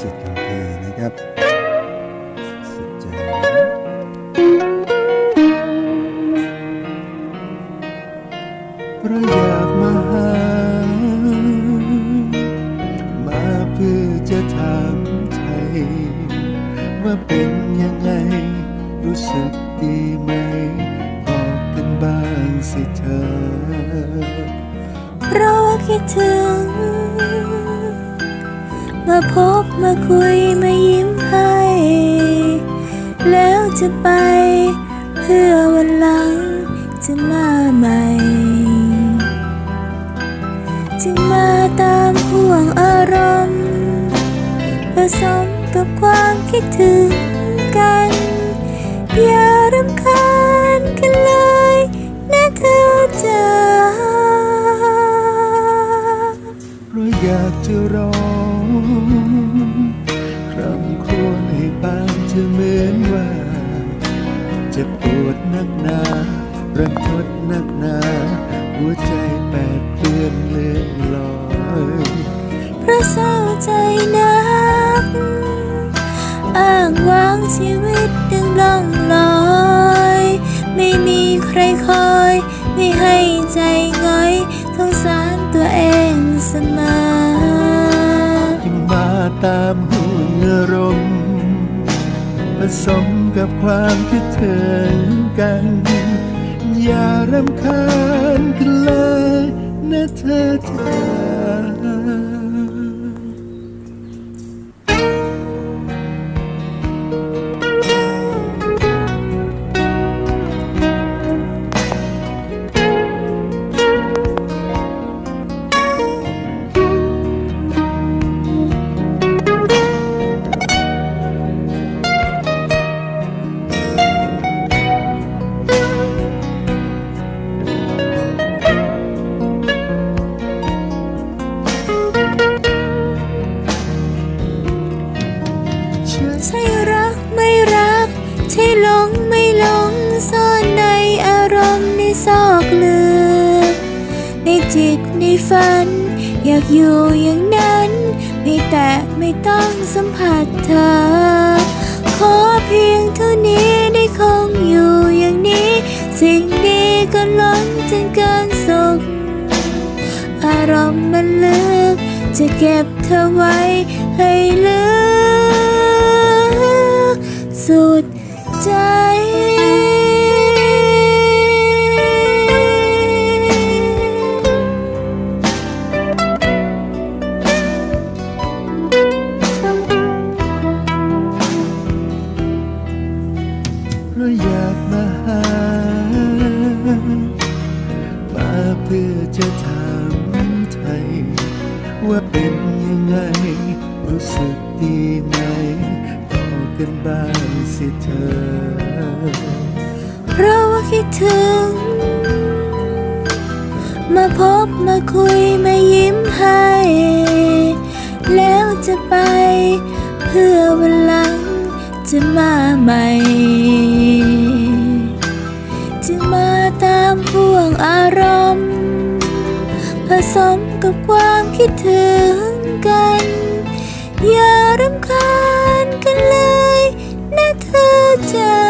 สุดของเธอนะครับสุดใจเพราะอยากมาหา มาเพื่อจะถามไทย ว่าเป็นยังไง รู้สึกดีไหมบอกกันบ้างสิเธอ เพราะว่าคิดถึง พบมาคุยมายิ้มให้ แล้วจะไป เพื่อวันหลังจะมาใหม่ จึงมาตามห่วงอารมณ์ผสมกับความคิดถึงกันยา จะปวดนักหนารันทดนักหนา หัวใจแปดเปื้อนเลื่อนลอยเพราะเศร้าใจนัก อ้างว้างชีวิตดึงล่องลอย ไม่มีใครคอย ไม่ให้ใจง่อยสงสารตัวเองเสมอจึงมาตามห่วงอารมณ์ผสม กับความคิดถึงกัน อย่ารำคาญกันเลยนะเธอเธอ ซอกลึก ในจิตในฝัน อยากอยู่อย่างนั้น ไม่แต่ไม่ต้องสัมผัสเธอ ขอเพียงเท่านี้ได้คงอยู่อย่างนี้ สิ่งดีก็ล้นจนเกินสุข อารมณ์มันลึก จะเก็บเธอไว้ให้ลึก ราอยากมาหา มาเพื่อจะถามไทย ว่าเป็นยังไง รู้สึกดีไหมบอกันบ้างสิเธอ เพราะว่าคิดถึง มาพบมาคุยมายิ้มให้ แล้วจะไป เพื่อวันหลังจะมาใหม่ ผสมกับความคิดถึงกัน อย่ารำคาญกันเลยนะเธอจ้า